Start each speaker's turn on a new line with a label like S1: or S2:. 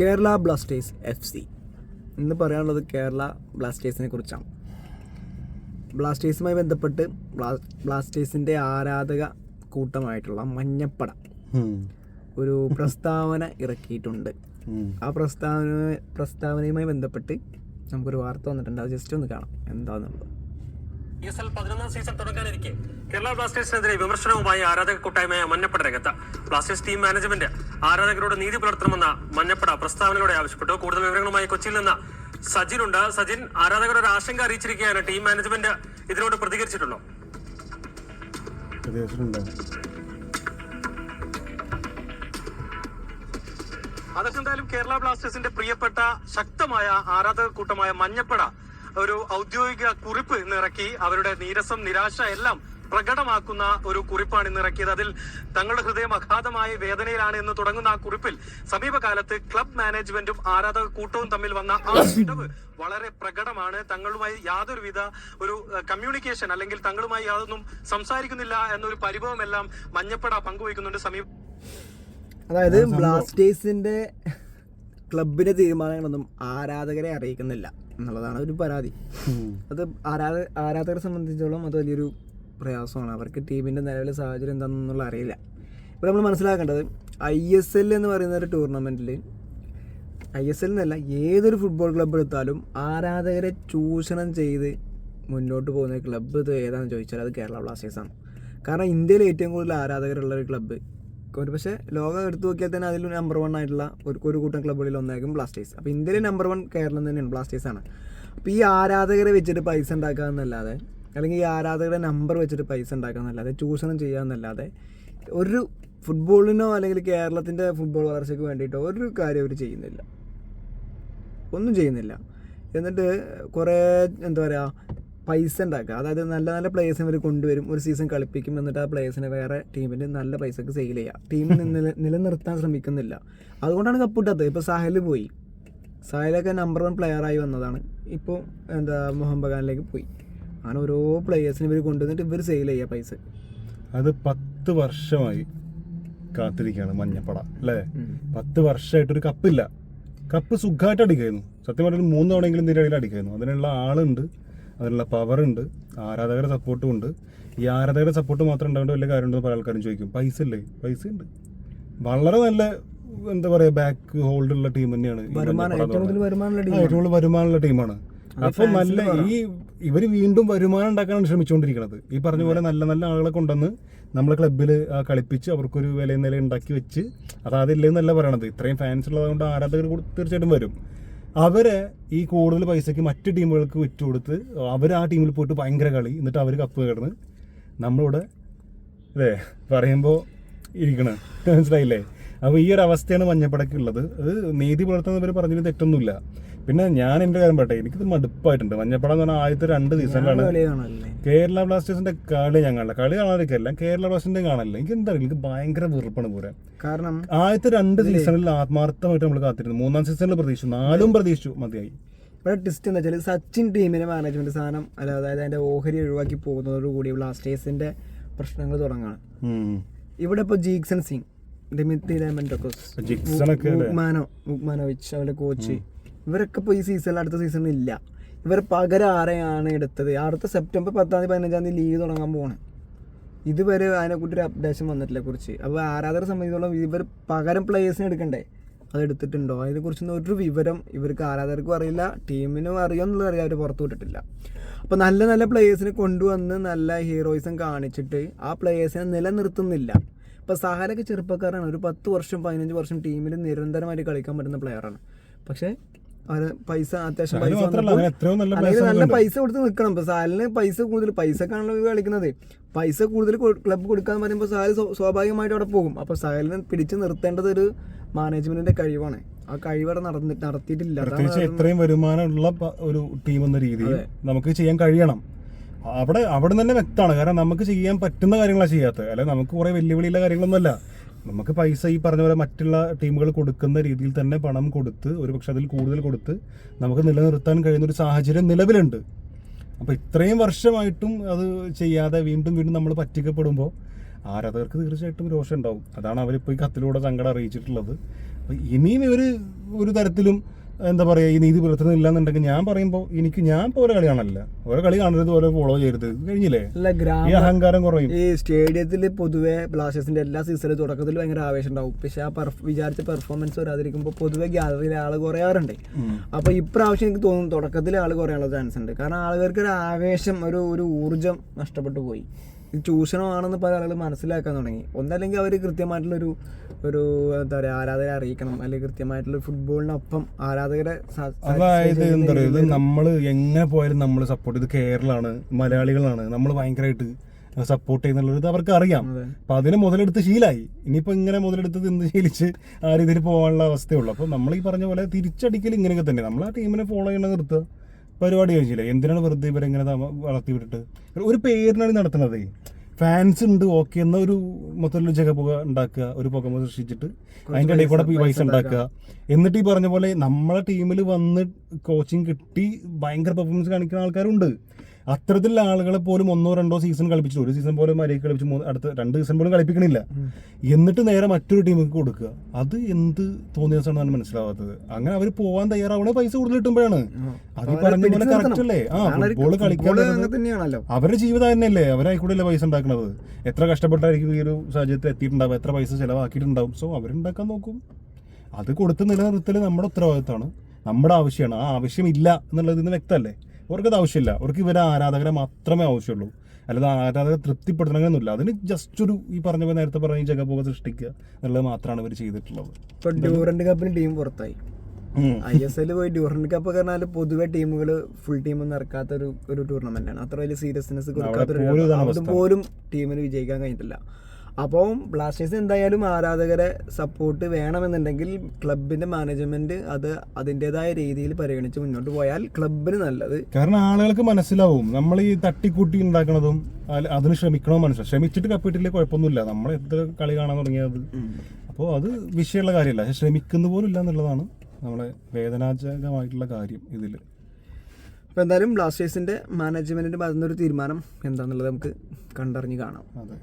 S1: Kerala Blasters F C. ഇന്ന് പറയാനുള്ളത് കേരള ബ്ലാസ്റ്റേഴ്സിനെ കുറിച്ചാണ്. ബ്ലാസ്റ്റേഴ്സുമായി ബന്ധപ്പെട്ട് ബ്ലാ- ബ്ലാസ്റ്റേഴ്സിന്റെ ആരാധക കൂട്ടമായിട്ടുള്ള മഞ്ഞപ്പട ഒരു പ്രസ്താവന ഇറക്കിയിട്ടുണ്ട്. ആ പ്രസ്താവന പ്രസ്താവനയുമായി ബന്ധപ്പെട്ട് നമുക്കൊരു വാർത്ത വന്നിട്ടുണ്ട്. അത് ജസ്റ്റ് ഒന്ന് കാണാം. എന്താണെന്നുള്ളത്
S2: സീസൺ കേരള ബ്ലാസ്റ്റേഴ്സിനെതിരെ വിമർശനവുമായി ആരാധക കൂട്ടായ്മയായ മഞ്ഞപ്പട രംഗത്ത്. ബ്ലാസ്റ്റേഴ്സ് ടീം മാനേജ്മെന്റ് ആരാധകരോട് നീതി പുലർത്തണമെന്ന മഞ്ഞപ്പട പ്രസ്താവനയോടെ ആവശ്യപ്പെട്ടു. കൂടുതൽ വിവരങ്ങളുമായി കൊച്ചിയിൽ നിന്ന് സജിൻ ഉണ്ട് സജിൻ ആരാധകരുടെ ആശങ്ക അറിയിച്ചിരിക്കുകയാണ് ടീം മാനേജ്മെന്റ് ഇതിനോട് പ്രതികരിച്ചിട്ടുണ്ടോ അതൊക്കെ എന്തായാലും കേരള ബ്ലാസ്റ്റേഴ്സിന്റെ പ്രിയപ്പെട്ട ശക്തമായ ആരാധക കൂട്ടമായ മഞ്ഞപ്പട ഒരു ഔദ്യോഗിക കുറിപ്പ് ഇന്നിറക്കി. അവരുടെ നീരസം നിരാശ എല്ലാം പ്രകടമാക്കുന്ന ഒരു കുറിപ്പാണ് ഇന്ന് ഇറക്കിയത് അതിൽ തങ്ങളുടെ ഹൃദയം അഗാധമായ വേദനയിലാണ് എന്ന് തുടങ്ങുന്ന ആ കുറിപ്പിൽ സമീപകാലത്ത് ക്ലബ് മാനേജ്മെന്റും ആരാധക കൂട്ടവും തമ്മിൽ വന്ന ആ ഇടവ് വളരെ പ്രകടമാണ്. തങ്ങളുമായി യാതൊരുവിധ ഒരു കമ്മ്യൂണിക്കേഷൻ അല്ലെങ്കിൽ തങ്ങളുമായി യാതൊന്നും സംസാരിക്കുന്നില്ല എന്നൊരു പരിഭവമെല്ലാം മഞ്ഞപ്പട പങ്കുവയ്ക്കുന്നുണ്ട് സമീപ
S1: അതായത് ബ്ലാസ്റ്റേഴ്സിന്റെ ക്ലബിന്റെ തീരുമാനങ്ങളൊന്നും ആരാധകരെ അറിയിക്കുന്നില്ല. എന്നുള്ളതാണ് ഒരു പരാതി. അത് ആരാധ ആരാധകരെ സംബന്ധിച്ചോളം അത് വലിയൊരു പ്രയാസമാണ്. അവർക്ക് ടീമിന്റെ നിലവിലെ സാഹചര്യം എന്താണെന്നുള്ള അറിയില്ല. ഇപ്പോൾ നമ്മൾ മനസ്സിലാക്കേണ്ടത് ഐ എസ് എൽ എന്ന് പറയുന്ന ഒരു ടൂർണമെന്റിൽ ഐ എസ് എൽ എന്നല്ല ഏതൊരു ഫുട്ബോൾ ക്ലബ്ബ് എടുത്താലും ആരാധകരെ ചൂഷണം ചെയ്ത് മുന്നോട്ട് പോകുന്ന ക്ലബ്ബ് ഇത് ഏതാണെന്ന് ചോദിച്ചാൽ അത് കേരള ബ്ലാസ്റ്റേഴ്സാണ് കാരണം ഇന്ത്യയിൽ ഏറ്റവും കൂടുതൽ ആരാധകരുള്ള ഒരു ക്ലബ്ബ് ഒരു പക്ഷേ ലോകം എടുത്തു നോക്കിയാൽ തന്നെ അതിൽ നമ്പർ വൺ ആയിട്ടുള്ള ഒരു ഒരു കൂട്ടം ക്ലബ്ബുകളിൽ ഒന്നായിരിക്കും ബ്ലാസ്റ്റേഴ്സ് അപ്പോൾ ഇന്ത്യയിലെ നമ്പർ വൺ കേരളം തന്നെയാണ് ബ്ലാസ്റ്റേഴ്സ് ആണ്. അപ്പോൾ ഈ ആരാധകരെ വെച്ചിട്ട് പൈസ ഉണ്ടാക്കുക എന്നല്ലാതെ അല്ലെങ്കിൽ ഈ ആരാധകരുടെ നമ്പർ വെച്ചിട്ട് പൈസ ഉണ്ടാക്കുക എന്നല്ലാതെ ചൂഷണം ചെയ്യുക എന്നല്ലാതെ ഒരു ഫുട്ബോളിനോ അല്ലെങ്കിൽ കേരളത്തിന്റെ ഫുട്ബോൾ വളർച്ചയ്ക്ക് വേണ്ടിയിട്ടോ ഒരു കാര്യം അവർ ചെയ്യുന്നില്ല. ഒന്നും ചെയ്യുന്നില്ല. എന്നിട്ട് കുറേ എന്താ പറയുക പൈസ ഉണ്ടാക്കുക. അതായത് നല്ല നല്ല പ്ലേയേഴ്സിനെ ഇവർ കൊണ്ടുവരും ഒരു സീസൺ കളിപ്പിക്കും എന്നിട്ട് ആ പ്ലേയേഴ്സിനെ വേറെ ടീമിന് നല്ല പൈസക്ക് സെയിൽ ചെയ്യുക ടീമിൽ നില നിലനിർത്താൻ ശ്രമിക്കുന്നില്ല. അതുകൊണ്ടാണ് കപ്പിട്ടത് ഇപ്പോൾ സഹൽ പോയി. സാഹലൊക്കെ നമ്പർ വൺ പ്ലെയറായി വന്നതാണ്. ഇപ്പോൾ എന്താ മുഹമ്മദ് ബഗാനിലേക്ക് പോയി. അങ്ങനെ ഓരോ പ്ലേയേഴ്സിനെ ഇവർ കൊണ്ടുവന്നിട്ട് ഇവർ സെയിൽ ചെയ്യുക പൈസ.
S3: അത് പത്ത് വർഷമായി കാത്തിരിക്കുകയാണ് മഞ്ഞപ്പട അല്ലേ? പത്ത് വർഷമായിട്ടൊരു കപ്പില്ല കപ്പ് സുഖമായിട്ട് അടിക്കായിരുന്നു. സത്യം പറഞ്ഞാൽ മൂന്ന് തവണയെങ്കിലും നിരയിൽ അടിക്കായിരുന്നു. അതിനുള്ള ആളുണ്ട്. അതിനുള്ള പവർ ഉണ്ട് ആരാധകരുടെ സപ്പോർട്ടും ഉണ്ട്. ഈ ആരാധകരുടെ സപ്പോർട്ട് മാത്രം ഉണ്ടാവേണ്ട വലിയ കാര്യമുണ്ടെന്ന് പല ആൾക്കാരും ചോദിക്കും. പൈസ ഇല്ലേ? പൈസ ഉണ്ട്. വളരെ നല്ല എന്താ പറയാ ബാക്ക് ഹോൾഡ് ഉള്ള ടീം തന്നെയാണ്
S1: ഏറ്റവും കൂടുതൽ. വരുമാനമുള്ള
S3: ടീമാണ് അപ്പൊ നല്ല ഈ ഇവർ വീണ്ടും വരുമാനം ഉണ്ടാക്കാനാണ് ശ്രമിച്ചുകൊണ്ടിരിക്കുന്നത്. ഈ പറഞ്ഞ പോലെ നല്ല നല്ല ആളുകളെ കൊണ്ടുവന്ന് നമ്മളെ ക്ലബ്ബിൽ കളിപ്പിച്ച് അവർക്കൊരു വില നില ഉണ്ടാക്കി വെച്ച് അത് അതില്ലെന്നല്ല പറയണത്. ഇത്രയും ഫാൻസ് ഉള്ളതുകൊണ്ട് ആരാധകർ തീർച്ചയായിട്ടും വരും. അവരെ ഈ കൂടുതൽ പൈസക്ക് മറ്റു ടീമുകൾക്ക് വിറ്റ് കൊടുത്ത് അവർ ആ ടീമിൽ പോയിട്ട് ഭയങ്കര കളി. എന്നിട്ട് അവർ കപ്പ് കിടന്ന് നമ്മളിവിടെ അല്ലേ പറയുമ്പോൾ ഇരിക്കണം. മനസ്സിലായില്ലേ? അപ്പോൾ ഈ ഒരു അവസ്ഥയാണ് മഞ്ഞപ്പടക്ക് ഉള്ളത്. അത് നീതി പുലർത്തുന്നവർ പറഞ്ഞതിന് തെറ്റൊന്നുമില്ല. പിന്നെ ഞാൻ എന്റെ കാര്യം പറയട്ടെ എനിക്കിത് മടുപ്പായിട്ടുണ്ട്. മഞ്ഞപ്പട എന്ന് പറഞ്ഞാൽ ആദ്യത്തെ രണ്ട് സീസണിലാണ് കേരള ബ്ലാസ്റ്റേഴ്സിന്റെ കളി ഞാൻ കാണില്ല കളി കാണാതിരിക്കല്ല കേരള ബ്ലാസ്റ്റേഴ്സിന്റെ കാണില്ല എനിക്ക് എന്താ എനിക്ക് ഭയങ്കര വെറുപ്പാണ് പൂരം.
S1: കാരണം
S3: ആദ്യത്തെ രണ്ട് സീസണിൽ ആത്മാർത്ഥമായിട്ട് നമ്മൾ കാത്തിരുന്നു. മൂന്നാം സീസണിൽ പ്രതീക്ഷിച്ചു. നാലും പ്രതീക്ഷിച്ചു മതിയായി.
S1: ഇവിടെ ടിസ്റ്റ് എന്ന് വെച്ചാൽ സച്ചിൻ ടീമിന്റെ മാനേജ്മെന്റ് സാധനം അല്ല അതായത് അതിന്റെ ഓഹരി ഒഴിവാക്കി പോകുന്നതോടുകൂടി ബ്ലാസ്റ്റേഴ്സിന്റെ പ്രശ്നങ്ങൾ തുടങ്ങാണ് ഇവിടെ ഇപ്പോൾ ജീക്സൺ സിംഗ്. മുക്മാനോവിച്ച് അവരുടെ കോച്ച് ഇവരൊക്കെ ഇപ്പോൾ ഈ സീസണിൽ അടുത്ത സീസണിൽ ഇല്ല. ഇവർ പകരം ആരെയാണ് എടുത്തത്? അടുത്ത സെപ്റ്റംബർ പത്താം തീയതി പതിനഞ്ചാം തീയതി ലീവ് തുടങ്ങാൻ പോകണം ഇതുവരെ അതിനെക്കുറിച്ച് ഒരു അപ്ഡേഷൻ വന്നിട്ടില്ല കുറിച്ച്. അപ്പോൾ ആരാധകരെ സംബന്ധിച്ചോളം ഇവർ പകരം പ്ലേയേഴ്സിനെ എടുക്കണ്ടേ? അത് എടുത്തിട്ടുണ്ടോ? അതിനെക്കുറിച്ചൊന്നും ഒരു വിവരം ഇവർക്ക് ആരാധകർക്കും അറിയില്ല. ടീമിനും അറിയാമെന്നുള്ളത് അറിയാം. അവർ പുറത്തു വിട്ടിട്ടില്ല. അപ്പോൾ നല്ല നല്ല പ്ലേയേഴ്സിനെ കൊണ്ടുവന്ന് നല്ല ഹീറോയിസം കാണിച്ചിട്ട് ആ പ്ലേയേഴ്സിനെ നിലനിർത്തുന്നില്ല. ഇപ്പോൾ സഹലൊക്കെ ചെറുപ്പക്കാരാണ്. ഒരു പത്ത് വർഷം പതിനഞ്ച് വർഷം ടീമിൽ നിരന്തരമായിട്ട് കളിക്കാൻ പറ്റുന്ന പ്ലെയറാണ് പക്ഷേ അവരെ പൈസ അത്യാവശ്യം പൈസ അല്ലെങ്കിൽ നല്ല പൈസ കൊടുത്ത് നിൽക്കണം. ഇപ്പൊ സാലിന് പൈസ കൂടുതൽ പൈസക്കാണല്ലോ കളിക്കുന്നത്. പൈസ കൂടുതൽ ക്ലബ്ബ് കൊടുക്കാന്ന് പറയുമ്പോൾ സാൽ സ്വാഭാവികമായിട്ട് അവിടെ പോകും. അപ്പോൾ സാലിനെ പിടിച്ചു നിർത്തേണ്ടത് ഒരു മാനേജ്മെന്റിന്റെ കഴിവാണ്. ആ കഴിവടെ നടന്നിട്ട് നടത്തിയിട്ടില്ല.
S3: പ്രത്യേകിച്ച് ഇത്രയും വരുമാനമുള്ള ഒരു ടീം എന്ന രീതിയിൽ നമുക്ക് ചെയ്യാൻ കഴിയണം. അവിടെ അവിടെ തന്നെ വ്യക്തമാണ്. കാരണം നമുക്ക് ചെയ്യാൻ പറ്റുന്ന കാര്യങ്ങളാണ് ചെയ്യാത്തത്. അല്ലെ നമുക്ക് കുറെ വെല്ലുവിളിയുള്ള കാര്യങ്ങളൊന്നുമല്ല. നമുക്ക് പൈസ ഈ പറഞ്ഞ പോലെ മറ്റുള്ള ടീമുകൾ കൊടുക്കുന്ന രീതിയിൽ തന്നെ പണം കൊടുത്ത് ഒരു പക്ഷെ അതിൽ കൂടുതൽ കൊടുത്ത് നമുക്ക് നിലനിർത്താൻ കഴിയുന്ന ഒരു സാഹചര്യം നിലവിലുണ്ട്. അപ്പോൾ ഇത്രയും വർഷമായിട്ടും അത് ചെയ്യാതെ വീണ്ടും വീണ്ടും നമ്മൾ പറ്റിക്കപ്പെടുമ്പോൾ ആരാധകർക്ക് തീർച്ചയായിട്ടും രോഷം ഉണ്ടാവും. അതാണ് അവരിപ്പോൾ ഈ കത്തിലൂടെ സങ്കടം അറിയിച്ചിട്ടുള്ളത്. അപ്പോൾ ഇനിയും ഇവർ ഒരു തരത്തിലും എന്താ പറയുക ഈ നീതി പുലർത്തുന്നില്ല എന്നുണ്ടെങ്കിൽ ഞാൻ പറയുമ്പോൾ എനിക്ക് ഞാൻ ഇപ്പോൾ പോലെ കളി കാണല്ല ഓരോ കളി കാണരുത് ഓരോ ഫോളോ ചെയ്യരുത്. കഴിഞ്ഞില്ലേ? ഈ അഹങ്കാരം കുറയും.
S1: ഈ സ്റ്റേഡിയത്തിൽ പൊതുവെ ബ്ലാസ്റ്റേഴ്സിന്റെ എല്ലാ സീസണിലും തുടക്കത്തിൽ ഭയങ്കര ആവേശം ഉണ്ടാവും പക്ഷെ ആ പെർഫ് വിചാരിച്ച പെർഫോമൻസ് വരാതിരിക്കുമ്പോൾ പൊതുവെ ഗ്യാലറിയിൽ ആൾ കുറയാറുണ്ട്.
S3: അപ്പോൾ
S1: അപ്പൊ ഇപ്രാവശ്യം എനിക്ക് തോന്നുന്നു തുടക്കത്തിൽ ആൾ കുറയാനുള്ള ചാൻസ് ഉണ്ട്. കാരണം ആളുകൾക്ക് ഒരു ആവേശം ഒരു ഒരു ഊർജം നഷ്ടപ്പെട്ടു പോയി. ഇത് ചൂഷണമാണെന്ന് പല ആളുകൾ മനസ്സിലാക്കാൻ തുടങ്ങി. ഒന്നല്ലെങ്കിൽ അവർ കൃത്യമായിട്ടുള്ളൊരു ഒരു എന്താ പറയുക ആരാധകരെ അറിയിക്കണം. അല്ലെങ്കിൽ കൃത്യമായിട്ടുള്ള ഫുട്ബോളിനൊപ്പം ആരാധകരെ
S3: അതായത് എന്താ പറയുക ഇത് നമ്മൾ എങ്ങനെ പോയാലും നമ്മൾ സപ്പോർട്ട് ഇത് കേരളമാണ് മലയാളികളാണ്. നമ്മൾ ഭയങ്കരമായിട്ട് സപ്പോർട്ട് ചെയ്യുന്നുള്ളത് ഇത് അവർക്ക് അറിയാം. അപ്പൊ അതിനെ മുതലെടുത്ത് ശീലായി. ഇനിയിപ്പോ ഇങ്ങനെ മുതലെടുത്ത് തിന്ന് ശീലിച്ച് ആ രീതിയിൽ പോകാനുള്ള അവസ്ഥയുള്ളൂ അപ്പൊ നമ്മൾ ഈ പറഞ്ഞ പോലെ തിരിച്ചടിക്കൽ ഇങ്ങനെയൊക്കെ തന്നെ. നമ്മൾ ആ ടീമിനെ ഫോളോ ചെയ്യണം നിർത്തുക. പരിപാടി കഴിച്ചില്ല എന്തിനാണ് വെറുതെ ഇവരെങ്ങനെ ഇങ്ങനെ വളർത്തി വിട്ടിട്ട്? ഒരു പേരിനാണ് നടത്തുന്നത്. ഫാൻസ് ഉണ്ട് ഓക്കെ എന്ന ഒരു മൊത്തത്തിൽ ജഗപുക ഉണ്ടാക്കുക ഒരു പുകമ സൃഷ്ടിച്ചിട്ട് അതിന്റെ ഇടയിൽ കൂടെ പൈസ ഉണ്ടാക്കുക. എന്നിട്ട് ഈ പറഞ്ഞ പോലെ നമ്മളെ ടീമിൽ വന്ന് കോച്ചിങ് കിട്ടി ഭയങ്കര പെർഫോമൻസ് കാണിക്കുന്ന ആൾക്കാരുണ്ട്. അത്തരത്തിലുള്ള ആളുകളെ പോലും ഒന്നോ രണ്ടോ സീസൺ കളിപ്പിച്ചു ഒരു സീസൺ പോലും മര്യാദ കളിപ്പിച്ച് മൂന്ന് അടുത്ത രണ്ട് സീസൺ പോലും കളിപ്പിക്കണില്ല. എന്നിട്ട് നേരെ മറ്റൊരു ടീമിൽ കൊടുക്കുക. അത് എന്ത് തോന്നിയ ദിവസമാണ് മനസ്സിലാവാത്തത്. അങ്ങനെ അവർ പോവാൻ തയ്യാറാവണേ പൈസ കൂടുതൽ കിട്ടുമ്പോഴാണ്. അത് പറഞ്ഞ പോലെ കറക്റ്റ് അല്ലേ? ആ ഫുട്ബോൾ കളിക്കാൻ
S1: തന്നെയാണല്ലോ.
S3: അവരുടെ ജീവിതം തന്നെയല്ലേ? അവരായിക്കൂടെ പൈസ ഉണ്ടാക്കുന്നത് എത്ര കഷ്ടപ്പെട്ടായിരിക്കും ഈ ഒരു സാഹചര്യത്തിൽ എത്തിയിട്ടുണ്ടാവും എത്ര പൈസ ചിലവാക്കിയിട്ടുണ്ടാവും? സോ അവരുണ്ടാക്കാൻ നോക്കും. അത് കൊടുത്ത് നിലനിർത്തൽ നമ്മുടെ ഉത്തരവാദിത്തമാണ്. നമ്മുടെ ആവശ്യമാണ്. ആ ആവശ്യമില്ല എന്നുള്ളത് ഇന്ന് വ്യക്തമല്ലേ? അവർക്കത് ആവശ്യമില്ല അവർക്ക് ഇവരെ ആരാധകരെ മാത്രമേ ആവശ്യമുള്ളൂ. അല്ലാതെ ആരാധകരെ തൃപ്തിപ്പെടുത്തണമെന്നില്ല അതിന് ജസ്റ്റ് ഒരു ഈ പറഞ്ഞ പോലെ നേരത്തെ പറഞ്ഞ ഈ ജഗപോക സൃഷ്ടിക്കുക എന്നുള്ളത് മാത്രമാണ് ഇവർ ചെയ്തിട്ടുള്ളത്.
S1: ഇപ്പൊ ഡ്യൂറന്റ് കപ്പിന് ടീം പുറത്തായി. ഐ എസ് എൽ പോയി ഡ്യൂറന്റ് കപ്പ് പറഞ്ഞാൽ പൊതുവേ ടീമുകൾ ഫുൾ ടീമൊന്നും ഇറക്കാത്ത ഒരു ഒരു ടൂർണമെന്റ് ആണ്. അത്ര വലിയ സീരിയസ്നെസ് കൊടുക്കാത്ത
S3: പോലും
S1: ടീമിന് വിജയിക്കാൻ കഴിഞ്ഞിട്ടില്ല. അപ്പോൾ ബ്ലാസ്റ്റേഴ്സ് എന്തായാലും ആരാധകരെ സപ്പോർട്ട് വേണമെന്നുണ്ടെങ്കിൽ ക്ലബിന്റെ മാനേജ്മെന്റ് അത് അതിന്റെതായ രീതിയിൽ പരിഗണിച്ച് മുന്നോട്ട് പോയാൽ ക്ലബിന് നല്ലത്.
S3: കാരണം ആളുകൾക്ക് മനസ്സിലാവും നമ്മൾ ഈ തട്ടിക്കൂട്ടി ഉണ്ടാക്കണതും അതിന് ശ്രമിക്കണോ മനസ്സിലാവും ശ്രമിച്ചിട്ട് കപ്പിട്ടില്ലേ കുഴപ്പമൊന്നുമില്ല. നമ്മൾ എത്ര കളി കാണാൻ തുടങ്ങിയത് അപ്പോൾ അത് വിഷയമുള്ള കാര്യമല്ല. പക്ഷെ ശ്രമിക്കുന്ന പോലും ഇല്ല എന്നുള്ളതാണ് നമ്മളെ വേദനാജനകമായിട്ടുള്ള കാര്യം ഇതിൽ
S1: അപ്പോൾ എന്തായാലും ബ്ലാസ്റ്റേഴ്സിന്റെ മാനേജ്മെന്റിന്റെ ഭാഗത്തുനിന്നൊരു തീരുമാനം എന്താണെന്നുള്ളത് നമുക്ക് കണ്ടറിഞ്ഞ് കാണാം.
S3: അതെ.